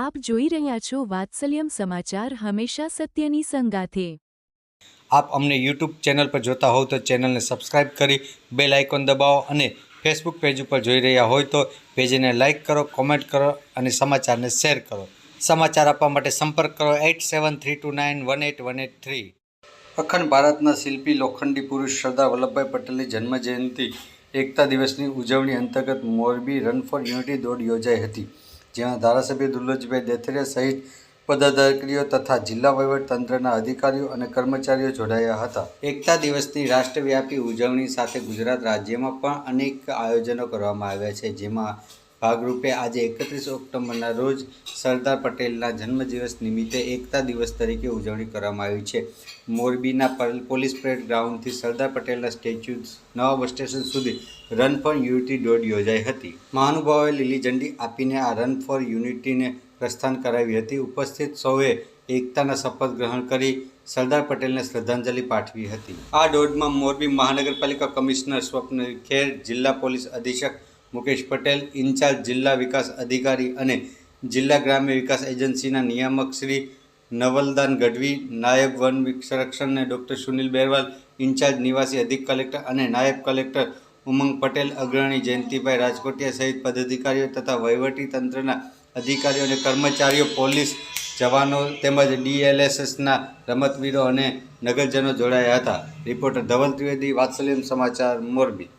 આપ જોઈ રહ્યા છો વાત્સલ્યમ સમાચાર હંમેશા સત્યની સંગાથે. આપ અમને યુટ્યુબ ચેનલ પર જોતા હોવ તો ચેનલને સબસ્ક્રાઇબ કરી બેલ આઇકોન દબાવો અને ફેસબુક પેજ ઉપર જોઈ રહ્યા હોય તો પેજને લાઇક કરો, કોમેન્ટ કરો અને સમાચારને શેર કરો. સમાચાર આપવા માટે સંપર્ક કરો eight seven three two nine one eight one eight three. અખંડ ભારતના શિલ્પી લોખંડી પુરુષ સરદાર વલ્લભભાઈ પટેલની જન્મજયંતિ એકતા દિવસની ઉજવણી અંતર્ગત મોરબી રન ફોર યુનિટી દોડ યોજાઈ હતી. જેમાં ધારાસભ્ય દુલ્લોજીભાઈ દેથરિયા સહિત પદાધિકારીઓ તથા જિલ્લા તંત્રના અધિકારીઓ અને કર્મચારીઓ જોડાયા હતા. એકતા દિવસની રાષ્ટ્રવ્યાપી ઉજવણી સાથે ગુજરાત રાજ્યમાં પણ અનેક આયોજનો કરવામાં આવ્યા છે, જેમાં ભાગરૂપે આજે એકત્રીસ ઓક્ટોબરના રોજ સરદાર પટેલના જન્મદિવસ નિમિત્તે એકતા દિવસ તરીકે ઉજવણી કરવામાં આવી છે. મોરબીના પલ- પોલીસ પરેડ ગ્રાઉન્ડથી સરદાર પટેલના સ્ટેચ્યુ નવા બસ સ્ટેશન સુધી રન ફોર યુનિટી દોડ યોજાઈ હતી. મહાનુભાવોએ લીલી ઝંડી આપીને આ રન ફોર યુનિટીને પ્રસ્થાન કરાવી હતી. ઉપસ્થિત સૌએ એકતાના શપથ ગ્રહણ કરી સરદાર પટેલને શ્રદ્ધાંજલિ પાઠવી હતી. આ દોડમાં મોરબી મહાનગરપાલિકા કમિશનર સ્વપ્ન ખેર, જિલ્લા પોલીસ અધિક્ષક મુકેશ પટેલ, ઇન્ચાર્જ જિલ્લા વિકાસ અધિકારી અને જિલ્લા ગ્રામ્ય વિકાસ એજન્સીના નિયામક શ્રી નવલદાન ગઢવી, નાયબ વન સંરક્ષણને ડૉક્ટર સુનિલ બેરવાલ, ઇન્ચાર્જ નિવાસી અધિક કલેક્ટર અને નાયબ કલેક્ટર ઉમંગ પટેલ, અગ્રણી જયંતિભાઈ રાજકોટિયા સહિત પદાધિકારીઓ તથા વહીવટી તંત્રના અધિકારીઓ અને કર્મચારીઓ, પોલીસ જવાનો તેમજ ડીએલએસએસના રમતવીરો અને નગરજનો જોડાયા હતા. રિપોર્ટર ધવલ ત્રિવેદી, વાત્સલ્યમ સમાચાર મોરબી.